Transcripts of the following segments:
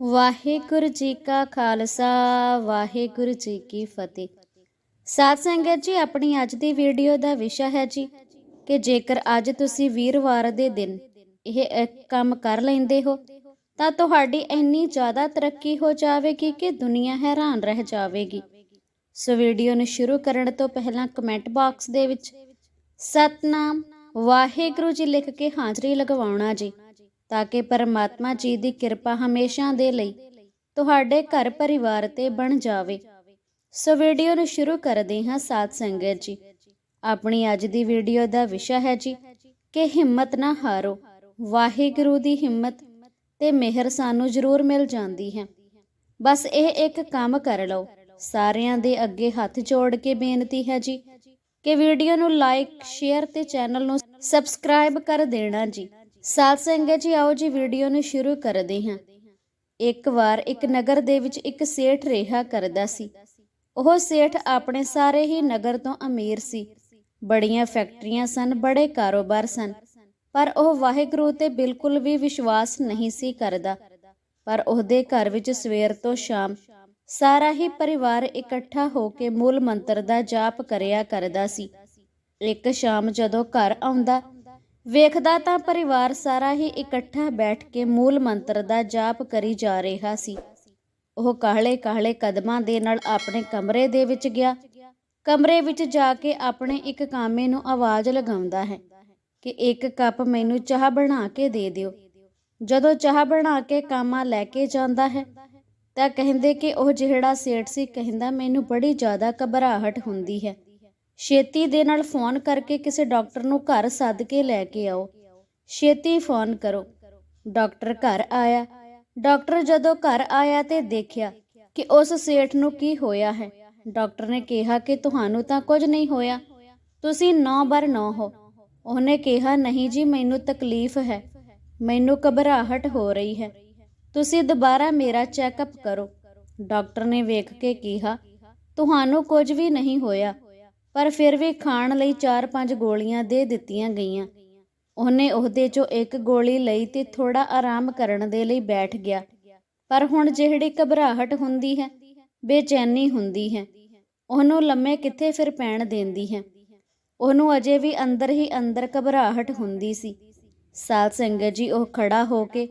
ਵਾਹਿਗੁਰੂ ਜੀ ਕਾ ਖਾਲਸਾ, ਵਾਹਿਗੁਰੂ ਜੀ ਕੀ ਫਤਿਹ। ਸਾਧ ਸੰਗਤ ਜੀ, ਆਪਣੀ ਅੱਜ ਦੀ ਵੀਡੀਓ ਦਾ ਵਿਸ਼ਾ ਹੈ ਜੀ ਕਿ ਜੇਕਰ ਅੱਜ ਤੁਸੀਂ ਵੀਰਵਾਰ ਦੇ ਦਿਨ ਇਹ ਕੰਮ ਕਰ ਲੈਂਦੇ ਹੋ, ਤਾਂ ਤੁਹਾਡੀ ਇੰਨੀ ਜ਼ਿਆਦਾ ਤਰੱਕੀ ਹੋ ਜਾਵੇਗੀ ਕਿ ਦੁਨੀਆ ਹੈਰਾਨ ਰਹਿ ਜਾਵੇਗੀ। ਸੋ ਵੀਡੀਓ ਨੂੰ ਸ਼ੁਰੂ ਕਰਨ ਤੋਂ ਪਹਿਲਾਂ ਕਮੈਂਟ ਬਾਕਸ ਦੇ ਵਿੱਚ, ਸਤਨਾਮ ਵਾਹਿਗੁਰੂ ਜੀ ਲਿਖ ਕੇ ਹਾਜ਼ਰੀ ਲਗਵਾਉਣਾ ਜੀ। ਤਾਂ ਕਿ ਪਰਮਾਤਮਾ ਜੀ ਦੀ ਕਿਰਪਾ ਹਮੇਸ਼ਾ ਦੇ ਲਈ ਤੁਹਾਡੇ ਘਰ ਪਰਿਵਾਰ ਤੇ ਬਣ ਜਾਵੇ। ਸੋ ਵੀਡੀਓ ਨੂੰ ਸ਼ੁਰੂ ਕਰਦੇ ਹਾਂ ਸਾਧ ਸੰਗਤ ਜੀ। ਆਪਣੀ ਅੱਜ ਦੀ ਵੀਡੀਓ ਦਾ ਵਿਸ਼ਾ ਹੈ ਜੀ, ਕਿ ਹਿੰਮਤ ਨਾ ਹਾਰੋ। ਵਾਹਿਗੁਰੂ ਦੀ ਹਿੰਮਤ ਤੇ ਮਿਹਰ ਸਾਨੂੰ ਜ਼ਰੂਰ ਮਿਲ ਜਾਂਦੀ ਹੈ। ਬਸ ਇਹ ਇੱਕ ਕੰਮ ਕਰ ਲਓ। ਸਾਰਿਆਂ ਦੇ ਅੱਗੇ ਹੱਥ ਜੋੜ ਕੇ ਬੇਨਤੀ ਹੈ ਜੀ, ਕਿ ਵੀਡੀਓ ਨੂੰ ਲਾਈਕ, ਸ਼ੇਅਰ ਤੇ ਚੈਨਲ ਨੂੰ ਸਬਸਕ੍ਰਾਈਬ ਕਰ ਦੇਣਾ ਜੀ। ਸਾਧ ਸੰਗਤ ਜੀ, ਆਓ ਜੀ ਵੀਡੀਓ ਨੂੰ ਸ਼ੁਰੂ ਕਰਦੇ ਹਾਂ। ਇੱਕ ਵਾਰ ਇੱਕ ਨਗਰ ਦੇ ਵਿੱਚ ਇੱਕ ਸੇਠ ਰਿਹਾ ਕਰਦਾ ਸੀ। ਉਹ ਸੇਠ ਆਪਣੇ ਸਾਰੇ ਹੀ ਨਗਰ ਤੋਂ ਅਮੀਰ ਸੀ। ਬੜੀਆਂ ਫੈਕਟਰੀਆਂ ਸਨ, ਬੜੇ ਕਾਰੋਬਾਰ ਸਨ। ਪਰ ਉਹ ਵਾਹਿਗੁਰੂ ਤੇ ਬਿਲਕੁਲ ਵੀ ਵਿਸ਼ਵਾਸ ਨਹੀਂ ਸੀ ਕਰਦਾ। ਪਰ ਉਹਦੇ ਘਰ ਵਿੱਚ ਸਵੇਰ ਤੋਂ ਸ਼ਾਮ ਸਾਰਾ ਹੀ ਪਰਿਵਾਰ ਇਕੱਠਾ ਹੋ ਕੇ ਮੂਲ ਮੰਤਰ ਦਾ ਜਾਪ ਕਰਿਆ ਕਰਦਾ ਸੀ। ਇੱਕ ਸ਼ਾਮ ਜਦੋਂ ਘਰ ਆਉਂਦਾ ਵੇਖਦਾ ਤਾਂ ਪਰਿਵਾਰ ਸਾਰਾ ਹੀ ਇਕੱਠਾ ਬੈਠ ਕੇ ਮੂਲ ਮੰਤਰ ਦਾ ਜਾਪ ਕਰੀ ਜਾ ਰਿਹਾ ਸੀ। ਉਹ ਕਾਹਲੇ ਕਾਹਲੇ ਕਦਮਾਂ ਦੇ ਨਾਲ ਆਪਣੇ ਕਮਰੇ ਦੇ ਵਿੱਚ ਗਿਆ। ਕਮਰੇ ਵਿੱਚ ਜਾ ਕੇ ਆਪਣੇ ਇੱਕ ਕਾਮੇ ਨੂੰ ਆਵਾਜ਼ ਲਗਾਉਂਦਾ ਹੈ ਕਿ ਇੱਕ ਕੱਪ ਮੈਨੂੰ ਚਾਹ ਬਣਾ ਕੇ ਦੇ ਦਿਓ। ਜਦੋਂ ਚਾਹ ਬਣਾ ਕੇ ਕਾਮਾ ਲੈ ਕੇ ਜਾਂਦਾ ਹੈ, ਤਾਂ ਕਹਿੰਦੇ ਕਿ ਉਹ ਜਿਹੜਾ ਸੇਠ ਸੀ, ਕਹਿੰਦਾ ਮੈਨੂੰ ਬੜੀ ਜ਼ਿਆਦਾ ਘਬਰਾਹਟ ਹੁੰਦੀ ਹੈ। ਛੇਤੀ ਦੇ ਨਾਲ ਫੋਨ ਕਰਕੇ ਕਿਸੇ ਡਾਕਟਰ ਨੂੰ ਘਰ ਸੱਦ ਕੇ ਲੈ ਕੇ ਆਓ। ਛੇਤੀ ਫੋਨ ਕਰੋ। ਡਾਕਟਰ ਘਰ ਆਇਆ। ਡਾਕਟਰ ਜਦੋਂ ਘਰ ਆਇਆ ਤੇ ਦੇਖਿਆ ਕਿ ਉਸ ਸੇਠ ਨੂੰ ਕੀ ਹੋਇਆ ਹੈ। ਡਾਕਟਰ ਨੇ ਕਿਹਾ ਕਿ ਤੁਹਾਨੂੰ ਤਾਂ ਕੁਝ ਨਹੀਂ ਹੋਇਆ। ਤੁਸੀਂ 9 ਬਾਰ 9 ਹੋ। ਉਹਨੇ ਕਿਹਾ, ਨਹੀਂ ਜੀ, ਮੈਨੂੰ ਤਕਲੀਫ ਹੈ। ਮੈਨੂੰ ਘਬਰਾਹਟ ਹੋ ਰਹੀ ਹੈ। ਤੁਸੀਂ ਦੁਬਾਰਾ ਮੇਰਾ ਚੈੱਕਅਪ ਕਰੋ। ਡਾਕਟਰ ਨੇ ਵੇਖ ਕੇ ਕਿਹਾ, ਤੁਹਾਨੂੰ ਕੁਝ ਵੀ ਨਹੀਂ ਹੋਇਆ। ਪਰ ਫਿਰ ਵੀ ਖਾਣ ਲਈ 4-5 ਗੋਲੀਆਂ ਦੇ ਦਿੱਤੀਆਂ ਗਈਆਂ। ਉਹਨੇ ਉਹਦੇ ਚੋਂ ਇੱਕ ਗੋਲੀ ਲਈ ਤੇ ਥੋੜਾ ਆਰਾਮ ਕਰਨ ਦੇ ਲਈ ਬੈਠ ਗਿਆ। ਪਰ ਹੁਣ ਜਿਹੜੀ ਘਬਰਾਹਟ ਹੁੰਦੀ ਹੈ, ਬੇਚੈਨੀ ਹੁੰਦੀ ਹੈ। ਉਹਨੂੰ ਲੰਮੇ ਕਿੱਥੇ ਫਿਰ ਪੈਣ ਦਿੰਦੀ ਹੈ? ਉਹਨੂੰ ਅਜੇ ਵੀ ਅੰਦਰ ਹੀ ਅੰਦਰ ਘਬਰਾਹਟ ਹੁੰਦੀ ਸੀ। ਸਾਧ ਸੰਗਤ ਜੀ ਉਹ ਖੜਾ ਹੋ ਕੇ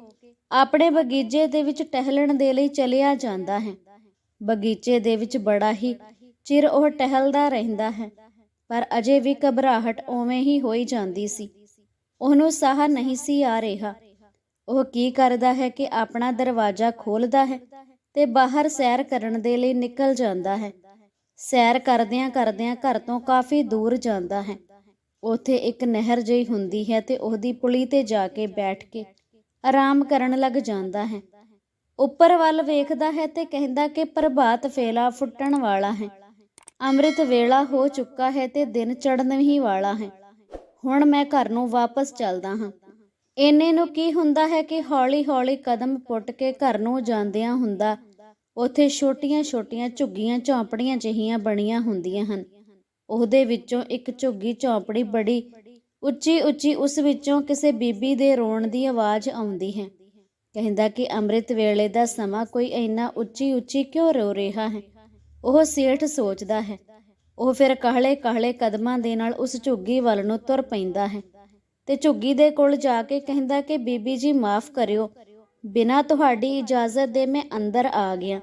ਆਪਣੇ ਬਗੀਚੇ ਦੇ ਵਿੱਚ ਟਹਿਲਣ ਦੇ ਲਈ ਚਲਿਆ ਜਾਂਦਾ ਹੈ। ਬਗੀਚੇ ਦੇ ਵਿੱਚ ਬੜਾ ਹੀ ਚਿਰ ਉਹ ਟਹਿਲਦਾ ਰਹਿੰਦਾ ਹੈ, ਪਰ ਅਜੇ ਵੀ ਘਬਰਾਹਟ ਓਵੇਂ ਹੀ ਹੋਈ ਜਾਂਦੀ ਸੀ। ਉਹਨੂੰ ਸਾਹ ਨਹੀਂ ਸੀ ਆ ਰਿਹਾ। ਉਹ ਕੀ ਕਰਦਾ ਹੈ ਕਿ ਆਪਣਾ ਦਰਵਾਜ਼ਾ ਖੋਲਦਾ ਹੈ ਤੇ ਬਾਹਰ ਸੈਰ ਕਰਨ ਦੇ ਲਈ ਨਿਕਲ ਜਾਂਦਾ ਹੈ। ਸੈਰ ਕਰਦਿਆਂ ਕਰਦਿਆਂ ਘਰ ਤੋਂ ਕਾਫੀ ਦੂਰ ਜਾਂਦਾ ਹੈ। ਉਥੇ ਇੱਕ ਨਹਿਰ ਜਿਹੀ ਹੁੰਦੀ ਹੈ ਤੇ ਉਹਦੀ ਪੁਲੀ ਤੇ ਜਾ ਕੇ ਬੈਠ ਕੇ ਆਰਾਮ ਕਰਨ ਲੱਗ ਜਾਂਦਾ ਹੈ। ਉੱਪਰ ਵੱਲ ਵੇਖਦਾ ਹੈ ਤੇ ਕਹਿੰਦਾ ਕਿ ਪ੍ਰਭਾਤ ਫੇਲਾ ਫੁੱਟਣ ਵਾਲਾ ਹੈ। ਅੰਮ੍ਰਿਤ ਵੇਲਾ ਹੋ ਚੁੱਕਾ ਹੈ ਤੇ ਦਿਨ ਚੜ੍ਹਨ ਹੀ ਵਾਲਾ ਹੈ। ਹੁਣ ਮੈਂ ਘਰ ਨੂੰ ਵਾਪਸ ਚੱਲਦਾ ਹਾਂ। ਇੰਨੇ ਨੂੰ ਕੀ ਹੁੰਦਾ ਹੈ ਕਿ ਹੌਲੀ-ਹੌਲੀ ਕਦਮ ਪੁੱਟ ਕੇ ਘਰ ਨੂੰ ਜਾਂਦਿਆਂ ਹੁੰਦਾ, ਉੱਥੇ ਛੋਟੀਆਂ-ਛੋਟੀਆਂ ਝੁੱਗੀਆਂ ਝੌਂਪੜੀਆਂ ਜਿਹੀਆਂ ਬਣੀਆਂ ਹੁੰਦੀਆਂ ਹਨ। ਉਹਦੇ ਵਿੱਚੋਂ ਇੱਕ ਝੁੱਗੀ ਝੌਂਪੜੀ ਬੜੀ ਉੱਚੀ-ਉੱਚੀ ਉਸ ਵਿੱਚੋਂ ਕਿਸੇ ਬੀਬੀ ਦੇ ਰੋਣ ਦੀ ਆਵਾਜ਼ ਆਉਂਦੀ ਹੈ। ਕਹਿੰਦਾ ਕਿ ਅੰਮ੍ਰਿਤ ਵੇਲੇ ਦਾ ਸਮਾਂ ਕੋਈ ਇੰਨਾ ਉੱਚੀ-ਉੱਚੀ ਕਿਉਂ ਰੋ ਰਿਹਾ ਹੈ? ਉਹ ਸੇਠ ਸੋਚਦਾ ਹੈ। ਉਹ ਫਿਰ ਕਾਹਲੇ-ਕਾਹਲੇ ਕਦਮਾਂ ਦੇ ਨਾਲ ਉਸ ਝੁੱਗੀ ਵੱਲ ਨੂੰ ਤੁਰ ਪੈਂਦਾ ਹੈ ਤੇ ਝੁੱਗੀ ਦੇ ਕੋਲ ਜਾ ਕੇ ਕਹਿੰਦਾ ਕਿ, ਬੀਬੀ ਜੀ, ਮਾਫ ਕਰਿਓ। ਬਿਨਾਂ ਤੁਹਾਡੀ ਇਜਾਜ਼ਤ ਦੇ ਮੈਂ ਅੰਦਰ ਆ ਗਿਆ।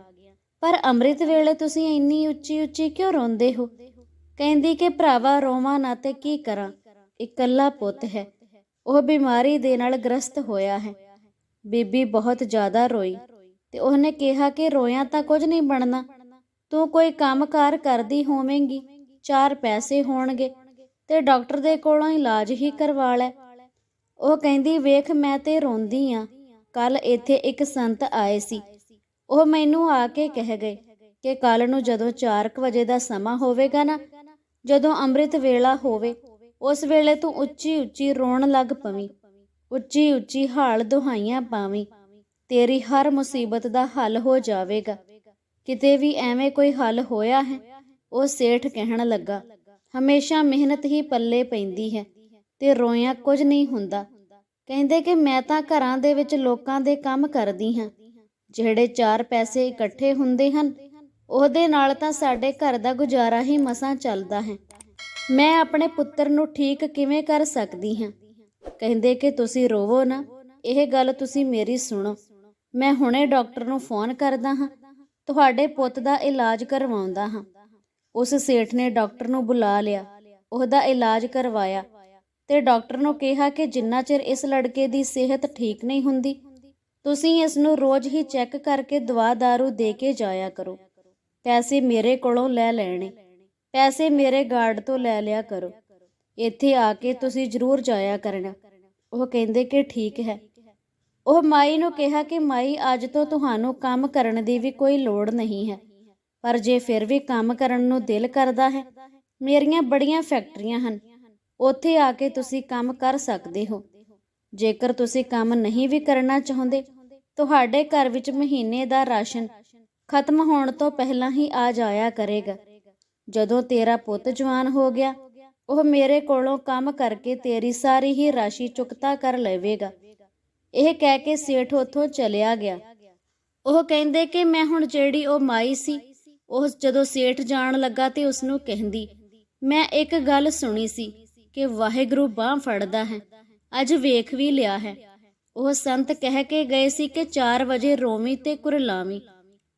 ਪਰ ਅੰਮ੍ਰਿਤ ਵੇਲੇ ਤੁਸੀਂ ਇੰਨੀ ਉੱਚੀ-ਉੱਚੀ ਕਿਉਂ ਰੋਂਦੇ ਹੋ? ਕਹਿੰਦੀ ਕਿ ਭਰਾਵਾ, ਰੋਵਾਂ ਨਾ ਤੇ ਕੀ ਕਰਾਂ? ਇਕੱਲਾ ਪੁੱਤ ਹੈ। ਉਹ ਬਿਮਾਰੀ ਦੇ ਨਾਲ ਗ੍ਰਸਤ ਹੋਇਆ ਹੈ। ਬੀਬੀ ਬਹੁਤ ਜ਼ਿਆਦਾ ਰੋਈ ਤੇ ਉਹਨੇ ਕਿਹਾ ਕਿ ਰੋਇਆ ਤਾਂ ਕੁਝ ਨਹੀਂ ਬਣਨਾ। ਤੂੰ ਕੋਈ ਕੰਮਕਾਰ ਕਰਦੀ ਹੋਵੇਂਗੀ, ਚਾਰ ਪੈਸੇ ਹੋਣਗੇ ਤੇ ਡਾਕਟਰ ਦੇ ਕੋਲੋਂ ਇਲਾਜ ਹੀ ਕਰਵਾ ਲੈ। ਉਹ ਕਹਿੰਦੀ, ਵੇਖ, ਮੈਂ ਤੇ ਰੋਂਦੀ ਆ। ਕੱਲ ਇੱਥੇ ਇੱਕ ਸੰਤ ਆਏ ਸੀ। ਉਹ ਮੈਨੂੰ ਆ ਕੇ ਕਹਿ ਗਏ ਕਿ ਕੱਲ ਨੂੰ ਜਦੋਂ 4 ਵਜੇ ਦਾ ਸਮਾਂ ਹੋਵੇਗਾ ਨਾ, ਜਦੋਂ ਅੰਮ੍ਰਿਤ ਵੇਲਾ ਹੋਵੇ, ਉਸ ਵੇਲੇ ਤੂੰ ਉੱਚੀ ਉੱਚੀ ਰੋਣ ਲੱਗ ਪਵੀਂ। ਉੱਚੀ ਉੱਚੀ ਹਾਲ ਦੁਹਾਈਆਂ ਪਾਵੀਂ। ਤੇਰੀ ਹਰ ਮੁਸੀਬਤ ਦਾ ਹੱਲ ਹੋ ਜਾਵੇਗਾ। ਕਿਤੇ ਵੀ ਐਵੇਂ ਕੋਈ ਹੱਲ ਹੋਇਆ ਹੈ? ਉਹ ਸੇਠ ਕਹਿਣ ਲੱਗਾ, ਹਮੇਸ਼ਾ ਮਿਹਨਤ ਹੀ ਪੱਲੇ ਪੈਂਦੀ ਹੈ ਤੇ ਰੋਇਆਂ ਕੁਝ ਨਹੀਂ ਹੁੰਦਾ। ਕਹਿੰਦੇ ਕਿ ਮੈਂ ਤਾਂ ਘਰਾਂ ਦੇ ਵਿੱਚ ਲੋਕਾਂ ਦੇ ਕੰਮ ਕਰਦੀ ਹਾਂ। ਜਿਹੜੇ ਚਾਰ ਪੈਸੇ ਇਕੱਠੇ ਹੁੰਦੇ ਹਨ, ਉਹਦੇ ਨਾਲ ਤਾਂ ਸਾਡੇ ਘਰ ਦਾ ਗੁਜ਼ਾਰਾ ਹੀ ਮਸਾਂ ਚੱਲਦਾ ਹੈ। ਮੈਂ ਆਪਣੇ ਪੁੱਤਰ ਨੂੰ ਠੀਕ ਕਿਵੇਂ ਕਰ ਸਕਦੀ ਹਾਂ? ਕਹਿੰਦੇ ਕਿ ਤੁਸੀਂ ਰੋਵੋ ਨਾ। ਇਹ ਗੱਲ ਤੁਸੀਂ ਮੇਰੀ ਸੁਣੋ। ਮੈਂ ਹੁਣੇ ਡਾਕਟਰ ਨੂੰ ਫੋਨ ਕਰਦਾ ਹਾਂ। ਤੁਹਾਡੇ ਪੁੱਤ ਦਾ ਇਲਾਜ ਕਰਵਾਉਂਦਾ ਹਾਂ। ਉਸ ਸੇਠ ਨੇ ਡਾਕਟਰ ਨੂੰ ਬੁਲਾ ਲਿਆ। ਉਹਦਾ ਇਲਾਜ ਕਰਵਾਇਆ ਤੇ ਡਾਕਟਰ ਨੂੰ ਕਿਹਾ ਕਿ ਜਿੰਨਾ ਚਿਰ ਇਸ ਲੜਕੇ ਦੀ ਸਿਹਤ ਠੀਕ ਨਹੀਂ ਹੁੰਦੀ, ਤੁਸੀਂ ਇਸ ਨੂੰ ਰੋਜ਼ ਹੀ ਚੈੱਕ ਕਰਕੇ ਦਵਾ ਦਾਰੂ ਦੇ ਕੇ ਜਾਇਆ ਕਰੋ। ਪੈਸੇ ਮੇਰੇ ਕੋਲੋਂ ਲੈ ਲੈਣੇ। ਪੈਸੇ ਮੇਰੇ ਗਾਰਡ ਤੋਂ ਲੈ ਲਿਆ ਕਰੋ। ਇੱਥੇ ਆ ਕੇ ਤੁਸੀਂ ਜ਼ਰੂਰ ਜਾਇਆ ਕਰਨਾ। ਉਹ ਕਹਿੰਦੇ ਕਿ ਠੀਕ ਹੈ। ਉਹ ਮਾਈ ਨੂੰ ਕਿਹਾ ਕਿ ਮਾਈ, ਅੱਜ ਤੋਂ ਤੁਹਾਨੂੰ ਕੰਮ ਕਰਨ ਦੀ ਵੀ ਕੋਈ ਲੋੜ ਨਹੀਂ ਹੈ। ਪਰ ਜੇ ਫਿਰ ਵੀ ਕੰਮ ਕਰਨ ਨੂੰ ਦਿਲ ਕਰਦਾ ਹੈ, ਮੇਰੀਆਂ ਬੜੀਆਂ ਫੈਕਟਰੀਆਂ ਹਨ। ਉੱਥੇ ਆ ਕੇ ਤੁਸੀਂ ਕੰਮ ਕਰ ਸਕਦੇ ਹੋ। ਜੇਕਰ ਤੁਸੀਂ ਕੰਮ ਨਹੀਂ ਵੀ ਕਰਨਾ ਚਾਹੁੰਦੇ, ਤੁਹਾਡੇ ਘਰ ਵਿੱਚ ਮਹੀਨੇ ਦਾ ਰਾਸ਼ਨ ਖਤਮ ਹੋਣ ਤੋਂ ਪਹਿਲਾਂ ਹੀ ਆ ਜਾਇਆ ਕਰੇਗਾ। ਜਦੋਂ ਤੇਰਾ ਪੁੱਤ ਜਵਾਨ ਹੋ ਗਿਆ, ਉਹ ਮੇਰੇ ਕੋਲੋਂ ਕੰਮ ਕਰਕੇ ਤੇਰੀ ਸਾਰੀ ਹੀ ਰਾਸ਼ੀ ਚੁਕਤਾ ਕਰ ਲਵੇਗਾ। ਇਹ ਕਹਿ ਕੇ ਸੇਠ ਉੱਥੋਂ ਚਲਿਆ ਗਿਆ। ਉਹ ਕਹਿੰਦੇ ਕਿ ਮੈਂ ਹੁਣ ਜਿਹੜੀ ਉਹ ਮਾਈ ਸੀ, ਉਹ ਜਦੋਂ ਸੇਠ ਜਾਣ ਲੱਗਾ ਤੇ ਉਸ ਨੂੰ ਕਹਿੰਦੀ, ਮੈਂ ਇੱਕ ਗੱਲ ਸੁਣੀ ਸੀ ਕਿ ਵਾਹਿਗੁਰੂ ਬਾਹ ਫੜਦਾ ਹੈ, ਅੱਜ ਵੇਖ ਵੀ ਲਿਆ ਹੈ। ਉਹ ਸੰਤ ਕਹਿ ਕੇ ਗਏ ਸੀ ਕਿ 4 ਵਜੇ ਰੋਵੀ ਤੇ ਕੁਰਲਾਵੀ,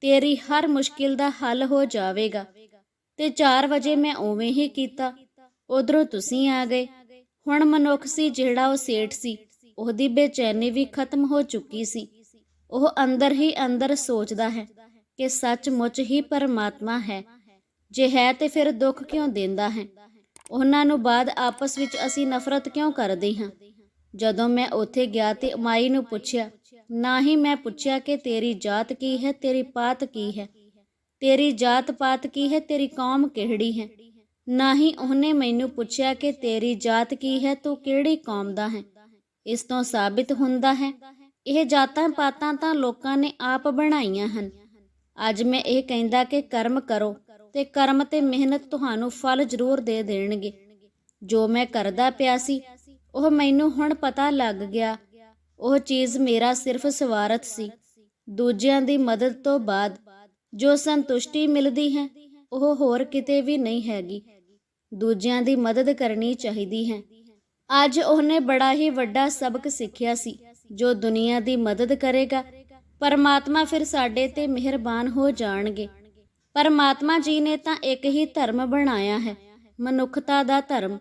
ਤੇਰੀ ਹਰ ਮੁਸ਼ਕਿਲ ਦਾ ਹੱਲ ਹੋ ਜਾਵੇਗਾ। ਤੇ 4 ਵਜੇ ਮੈਂ ਉਵੇਂ ਹੀ ਕੀਤਾ, ਉਧਰੋਂ ਤੁਸੀਂ ਆ ਗਏ। ਹੁਣ ਮਨੁੱਖ ਸੀ ਜਿਹੜਾ ਉਹ ਸੇਠ ਸੀ ਉਹਦੀ ਬੇਚੈਨੀ ਵੀ ਖਤਮ ਹੋ ਚੁੱਕੀ ਸੀ। ਉਹ ਅੰਦਰ ਹੀ ਅੰਦਰ ਸੋਚਦਾ ਹੈ ਕਿ ਸੱਚਮੁੱਚ ਹੀ ਪਰਮਾਤਮਾ ਹੈ। ਜੇ ਹੈ ਤੇ ਫਿਰ ਦੁੱਖ ਕਿਉਂ ਦਿੰਦਾ ਹੈ? ਉਹਨਾਂ ਨੂੰ ਬਾਅਦ ਆਪਸ ਵਿੱਚ ਅਸੀਂ ਨਫ਼ਰਤ ਕਿਉਂ ਕਰਦੇ ਹਾਂ? ਜਦੋਂ ਮੈਂ ਉੱਥੇ ਗਿਆ ਤੇ ਮਾਈ ਨੂੰ ਪੁੱਛਿਆ, ਨਾ ਹੀ ਮੈਂ ਪੁੱਛਿਆ ਕਿ ਤੇਰੀ ਜਾਤ ਕੀ ਹੈ, ਤੇਰੀ ਪਾਤ ਕੀ ਹੈ? ਤੇਰੀ ਜਾਤ ਪਾਤ ਕੀ ਹੈ, ਤੇਰੀ ਕੌਮ ਕਿਹੜੀ ਹੈ? ਨਾ ਹੀ ਉਹਨੇ ਮੈਨੂੰ ਪੁੱਛਿਆ ਕਿ ਤੇਰੀ ਜਾਤ ਕੀ ਹੈ, ਤੂੰ ਕਿਹੜੀ ਕੌਮ ਦਾ ਹੈ? ਇਸ ਤੋਂ ਸਾਬਿਤ ਹੁੰਦਾ ਹੈ। ਇਹ ਜਾਤਾਂ ਪਾਤਾਂ ਤਾਂ ਲੋਕਾਂ ਨੇ ਆਪ ਬਣਾਈਆਂ ਹਨ। ਅੱਜ ਮੈਂ ਇਹ ਕਹਿੰਦਾ ਕਿ ਕਰਮ ਕਰੋ ਤੇ ਕਰਮ ਤੇ ਮਿਹਨਤ ਤੁਹਾਨੂੰ ਫਲ ਜ਼ਰੂਰ ਦੇ ਦੇਣਗੇ। ਜੋ ਮੈਂ ਕਰਦਾ ਪਿਆ ਸੀ, ਉਹ ਮੈਨੂੰ ਹੁਣ ਪਤਾ ਲੱਗ ਗਿਆ। ਉਹ ਚੀਜ਼ ਮੇਰਾ ਸਿਰਫ ਸਵਾਰਥ ਸੀ। ਦੂਜਿਆਂ ਦੀ ਮਦਦ ਤੋਂ ਬਾਅਦ ਜੋ ਸੰਤੁਸ਼ਟੀ ਮਿਲਦੀ ਹੈ, ਉਹ ਹੋਰ ਕਿਤੇ ਵੀ ਨਹੀਂ ਹੈਗੀ। ਦੂਜਿਆਂ ਦੀ ਮਦਦ ਕਰਨੀ ਚਾਹੀਦੀ ਹੈ। ਅੱਜ ਉਹਨੇ ਬੜਾ ਹੀ ਵੱਡਾ ਸਬਕ ਸਿੱਖਿਆ ਸੀ, ਜੋ ਦੁਨੀਆ ਦੀ ਮਦਦ ਕਰੇਗਾ। ਪਰਮਾਤਮਾ ਫਿਰ ਸਾਡੇ ਤੇ ਮਿਹਰਬਾਨ ਹੋ ਜਾਣਗੇ। ਪਰਮਾਤਮਾ ਜੀ ਨੇ ਤਾਂ ਇੱਕ ਹੀ ਧਰਮ ਬਣਾਇਆ ਹੈ, ਮਨੁੱਖਤਾ ਦਾ ਧਰਮ।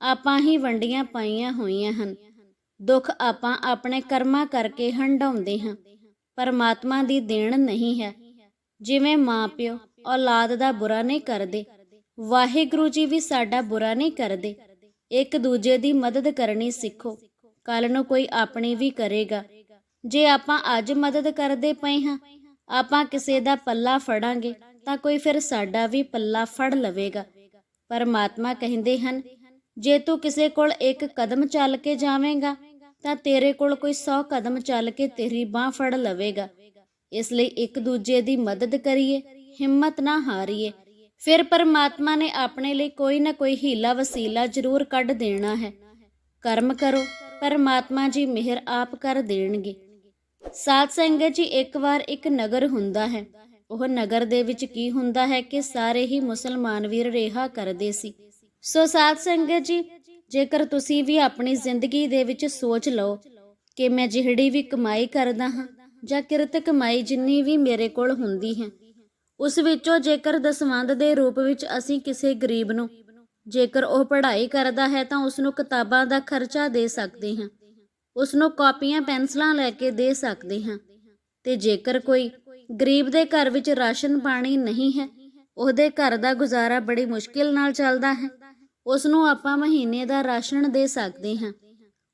ਆਪਾਂ ਹੀ ਵੰਡੀਆਂ ਪਾਈਆਂ ਹੋਈਆਂ ਹਨ। ਦੁੱਖ ਆਪਾਂ ਆਪਣੇ ਕਰਮਾਂ ਕਰਕੇ ਹੰਡਾਉਂਦੇ ਹਾਂ। ਪਰਮਾਤਮਾ ਦੀ ਦੇਣ ਨਹੀਂ ਹੈ। ਜਿਵੇਂ ਮਾਪਿਓ ਔਲਾਦ ਦਾ ਬੁਰਾ ਨਹੀਂ ਕਰਦੇ, ਵਾਹਿਗੁਰੂ ਜੀ ਵੀ ਸਾਡਾ ਬੁਰਾ ਨਹੀਂ ਕਰਦੇ। ਇੱਕ ਦੂਜੇ ਦੀ ਮਦਦ ਕਰਨੀ ਸਿੱਖੋ। ਕੱਲ ਨੂੰ ਕੋਈ ਆਪਣੀ ਵੀ ਕਰੇਗਾ। ਜੇ ਆਪਾਂ ਅੱਜ ਮਦਦ ਕਰਦੇ ਪਏ ਹਾਂ, ਆਪਾਂ ਕਿਸੇ ਦਾ ਪੱਲਾ ਫੜਾਂਗੇ ਤਾਂ ਕੋਈ ਫਿਰ ਸਾਡਾ ਵੀ ਪੱਲਾ ਫੜ ਲਵੇਗਾ। ਪਰਮਾਤਮਾ ਕਹਿੰਦੇ ਹਨ, ਜੇ ਤੂੰ ਕਿਸੇ ਕੋਲ ਇੱਕ ਕਦਮ ਚੱਲ ਕੇ ਜਾਵੇਂਗਾ, ਤਾਂ ਤੇਰੇ ਕੋਲ ਕੋਈ 100 ਕਦਮ ਚੱਲ ਕੇ ਤੇਰੀ ਬਾਹ ਫੜ ਲਵੇਗਾ। ਇਸ ਲਈ ਇੱਕ ਦੂਜੇ ਦੀ ਮਦਦ ਕਰੀਏ, ਹਿੰਮਤ ਨਾ ਹਾਰੀਏ। ਫਿਰ ਪਰਮਾਤਮਾ ਨੇ ਆਪਣੇ ਲਈ ਕੋਈ ਨਾ ਕੋਈ ਹੀਲਾ ਵਸੀਲਾ ਜ਼ਰੂਰ ਕੱਢ ਦੇਣਾ ਹੈ। ਕਰਮ ਕਰੋ, ਪਰਮਾਤਮਾ ਜੀ ਮਿਹਰ ਆਪ ਕਰ ਦੇਣਗੇ। ਸਾਧ ਸੰਗਤ ਜੀ, ਇੱਕ ਵਾਰ ਇੱਕ ਨਗਰ ਹੁੰਦਾ ਹੈ। ਉਹ ਨਗਰ ਦੇ ਵਿੱਚ ਕੀ ਹੁੰਦਾ ਹੈ ਕਿ ਸਾਰੇ ਹੀ ਮੁਸਲਮਾਨ ਵੀਰ ਰਿਹਾ ਕਰਦੇ ਸੀ। ਸੋ ਸਾਧ ਸੰਗਤ ਜੀ, ਜੇਕਰ ਤੁਸੀਂ ਵੀ ਆਪਣੀ ਜ਼ਿੰਦਗੀ ਦੇ ਵਿੱਚ ਸੋਚ ਲਓ ਕਿ ਮੈਂ ਜਿਹੜੀ ਵੀ ਕਮਾਈ ਕਰਦਾ ਹਾਂ ਜਾਂ ਕਿਰਤ ਕਮਾਈ ਜਿੰਨੀ ਵੀ ਮੇਰੇ ਕੋਲ ਹੁੰਦੀ ਹੈ ਉਸ ਵਿੱਚੋਂ ਜੇਕਰ ਦਸਵੰਦ ਦੇ ਰੂਪ ਵਿੱਚ ਅਸੀਂ ਕਿਸੇ ਗਰੀਬ ਨੂੰ, ਜੇਕਰ ਉਹ ਪੜ੍ਹਾਈ ਕਰਦਾ ਹੈ ਤਾਂ ਉਸ ਨੂੰ ਕਿਤਾਬਾਂ ਦਾ ਖਰਚਾ ਦੇ ਸਕਦੇ ਹਾਂ। ਉਸ ਨੂੰ ਕਾਪੀਆਂ, ਪੈਨਸਲਾਂ ਲੈ ਕੇ ਦੇ ਸਕਦੇ ਹਾਂ। ਤੇ ਜੇਕਰ ਕੋਈ ਗਰੀਬ ਦੇ ਘਰ ਵਿੱਚ ਰਾਸ਼ਨ ਪਾਣੀ ਨਹੀਂ ਹੈ, ਉਹਦੇ ਘਰ ਦਾ ਗੁਜ਼ਾਰਾ ਬੜੀ ਮੁਸ਼ਕਿਲ ਨਾਲ ਚੱਲਦਾ ਹੈ। ਉਸ ਨੂੰ ਆਪਾਂ ਮਹੀਨੇ ਦਾ ਰਾਸ਼ਨ ਦੇ ਸਕਦੇ ਹਾਂ।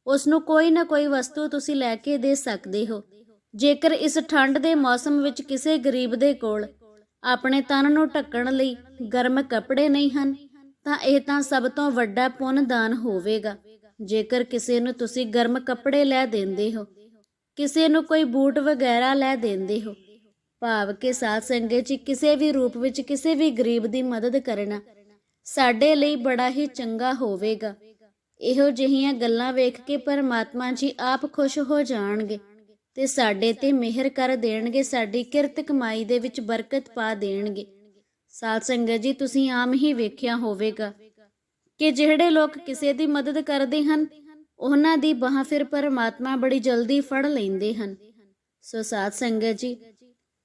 ਉਸ ਨੂੰ ਕੋਈ ਨਾ ਕੋਈ ਵਸਤੂ ਤੁਸੀਂ ਲੈ ਕੇ ਦੇ ਸਕਦੇ ਹੋ। ਜੇਕਰ ਇਸ ਠੰਡ ਦੇ ਮੌਸਮ ਵਿੱਚ ਕਿਸੇ ਗਰੀਬ ਦੇ ਕੋਲ ਆਪਣੇ ਤਨ ਨੂੰ ਢੱਕਣ ਲਈ ਗਰਮ ਕੱਪੜੇ ਨਹੀਂ ਹਨ, ਤਾਂ ਇਹ ਤਾਂ ਸਭ ਤੋਂ ਵੱਡਾ ਪੁੰਨ ਦਾਨ ਹੋਵੇਗਾ। ਜੇਕਰ ਕਿਸੇ ਨੂੰ ਤੁਸੀਂ ਗਰਮ ਕੱਪੜੇ ਲੈ ਦਿੰਦੇ ਹੋ, ਕਿਸੇ ਨੂੰ ਕੋਈ ਬੂਟ ਵਗੈਰਾ ਲੈ ਦਿੰਦੇ ਹੋ, ਭਾਵ ਕਿ ਸਾਧ ਸੰਗਤ ਜੀ ਕਿਸੇ ਵੀ ਰੂਪ ਵਿੱਚ ਕਿਸੇ ਵੀ ਗਰੀਬ ਦੀ ਮਦਦ ਕਰਨਾ ਸਾਡੇ ਲਈ ਬੜਾ ਹੀ ਚੰਗਾ ਹੋਵੇਗਾ। ਇਹੋ ਜਿਹੀਆਂ ਗੱਲਾਂ ਵੇਖ ਕੇ ਪਰਮਾਤਮਾ ਜੀ ਆਪ ਖੁਸ਼ ਹੋ ਜਾਣਗੇ। ਤੇ ਸਾਡੇ ਤੇ ਮਿਹਰ ਕਰ ਦੇਣਗੇ, ਸਾਡੀ ਕਿਰਤ ਕਮਾਈ ਦੇ ਵਿੱਚ ਬਰਕਤ ਪਾ ਦੇਣਗੇ। ਸਾਧ ਸੰਗਤ ਜੀ, ਤੁਸੀਂ ਆਮ ਹੀ ਵੇਖਿਆ ਹੋਵੇਗਾ ਕਿ ਜਿਹੜੇ ਲੋਕ ਕਿਸੇ ਦੀ ਮਦਦ ਕਰਦੇ ਹਨ, ਉਹਨਾਂ ਦੀ ਬਾਹ ਫਿਰ ਪਰਮਾਤਮਾ ਬੜੀ ਜਲਦੀ ਫੜ ਲੈਂਦੇ ਹਨ। ਸੋ ਸਾਧ ਸੰਗਤ ਜੀ,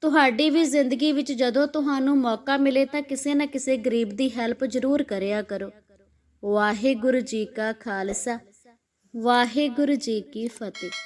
ਤੁਹਾਡੀ ਵੀ ਜ਼ਿੰਦਗੀ ਵਿੱਚ ਜਦੋਂ ਤੁਹਾਨੂੰ ਮੌਕਾ ਮਿਲੇ ਤਾਂ ਕਿਸੇ ਨਾ ਕਿਸੇ ਗਰੀਬ ਦੀ ਹੈਲਪ ਜ਼ਰੂਰ ਕਰਿਆ ਕਰੋ। ਵਾਹਿਗੁਰੂ ਜੀ ਕਾ ਖਾਲਸਾ, ਵਾਹਿਗੁਰੂ ਜੀ ਕੀ ਫਤਿਹ।